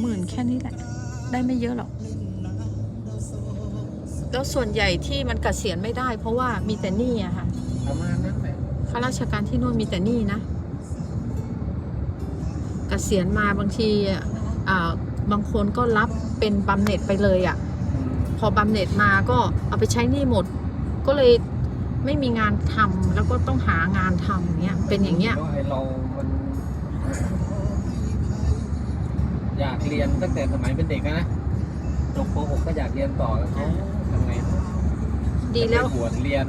หมื่นแค่นี้แหละ ได้ไม่เยอะหรอก แล้วส่วนใหญ่ที่มันเกษียณไม่ได้ เพราะว่ามีแต่หนี้อะค่ะประมาณนั้นแหละข้าราชการที่นู่นมีแต่หนี้นะ เกษียณมาบางทีอ่าบางคนก็รับเป็นบำเหน็จไปเลยอะ่ะ พอบำเหน็จมาก็เอาไปใช้หนี้หมด ก็เลยไม่มีงานทำแล้วก็ต้องหางานทำอย่างเงี้ยเป็นอย่างเงี้ยพระไอเรามัน อยากเรียนตั้งแต่สมัยเป็นเด็กอะนะจบป .6 ก็อยากเรียนต่อแล้วเขาทำไงดีแล้วจะไปบวชเรียน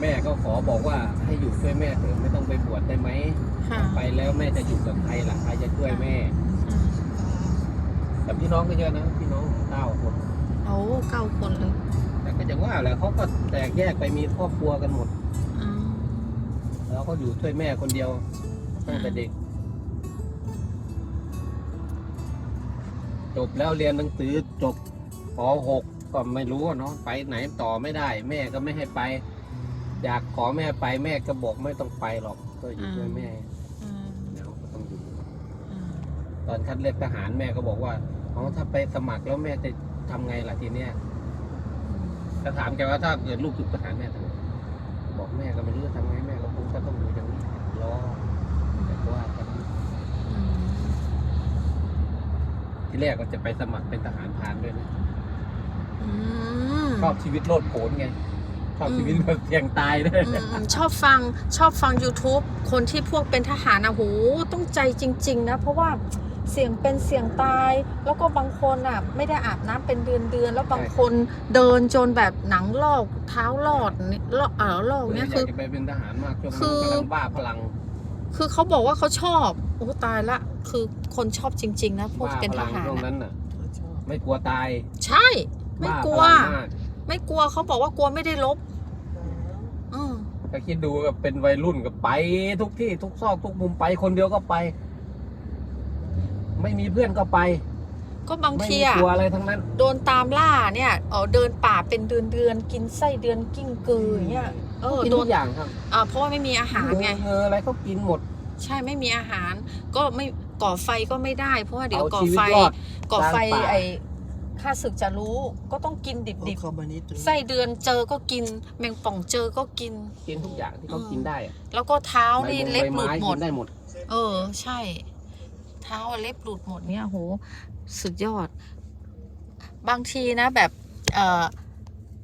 แม่ก็ขอบอกว่าให้อยู่ช่วยแม่เถอะไม่ต้องไปบวชได้ไหมค่ะไปแล้วแม่จะอยู่กับใครล่ะใครจะช่วยแม่แต่พี่น้องก็เยอะนะพี่น้องเก้าคนโอ้เก้าคนเลยแต่ก็อย่างว่าแหละเขาก็แตกแยกไปมีครอบครัวกันหมดอ่าแล้วก็อยู่ช่วยแม่คนเดียวตั้งแต่เด็ก จบแล้วเรียนหนังสือจบป .6 ก็ไม่รู้อะเนาะไปไหนต่อไม่ได้ แม่ก็ไม่ให้ไป อยากขอแม่ไปแม่ก็บอกไม่ต้องไปหรอกก็อยู่ช่วยแม่อืมแล้วก็ต้องอยู่ อืมตอนคัดเลือกทหารแม่ก็บอกว่าอ๋อถ้าไปสมัครแล้วแม่จะทำไงล่ะทีเนี้ยก็ถามแกว่าถ้าเกิดลูกถูกทหารแม่ทำไงบอกแม่ก็ไม่รู้จะทำไงแม่ก็คงจะต้องอยู่อย่างนี้รอแต่ว่ากัน อืม ที่แรกก็จะไปสมัครเป็นทหารพรานด้วยนะอืมชอบชีวิตโลดโผนไงชอบชีวิตแบบเสี่ยงตายด้วยอืมอืมชอบฟังชอบฟัง YouTube คนที่พวกเป็นทหารนะโหต้องใจจริง ๆ นะ เพราะว่าเสี่ยงเป็นเสี่ยงตาย แล้วก็บางคนอะ ไม่ได้อาบน้ำเป็นเดือนเดือนๆแล้วบางคนเดินจนแบบหนังลอกเท้าลอดนี่ลอกเออลอกเนี่ยอคืยาอกจะไปเป็นทหารมากช่วงคืนั้นอกำลังบ้าพลัง คือเขาบอกว่าเขาชอบโอ้ตายละ คือคนชอบจริง ๆ นะพวกบ้าเป็นพทลังหารช่วงนะนั้นน่ะ ไม่กลัวตาย ใช่ ไม่บ้ากลัวพลังมากไม่กลัวเขาบอกว่ากลัวไม่ได้ลบอืมก็คิดดูกับเป็นวัยรุ่นก็ไป ทุกที่ทุกซอกทุกมุมไปคนเดียวก็ไป ไม่มีเพื่อนก็ไป ก็บางไม่ทีมีอะกลัวอะไรทั้งนั้น โดนตามล่าเนี่ยเออเดินป่าเป็นเดือนเดือนๆกินไส้เดือนกิ้งกืออย่างเงี้ย เออกินโดทุนกอย่างครับอ่าเพราะว่าไม่มีอาหารไงเงออะไรก็กินหมดใช่ไม่มีอาหาร ก็ไม่ก่อไฟก็ไม่ได้ เพราะว่าเดี๋ยวเอาก่อชีวิตไฟรอดก่อไฟกลางป่า ไอ้ข้าศึกจะรู้ก็ต้องกินดิบเข้ามานิดนึงๆไส้เดือนเจอก็กิน แมงป่องเจอก็กิน กินทุกอย่างที่เขาอืมกินได้อะแล้วก็เท้านี่ใบมงเล็บหลุดใไม้หมดกินได้หมด เออ ใช่ เท้าเล็บหลุดหมดเนี่ยโหสุดยอด บางทีนะแบบเออ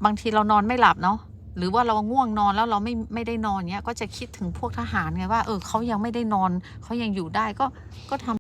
บางทีเรานอนไม่หลับเนาะหรือว่าเราง่วงนอนแล้วเราไม่ไม่ได้นอนเนี้ยก็จะคิดถึงพวกทหารไงว่าเออเขายังไม่ได้นอนเขายังอยู่ได้ก็ก็ทำ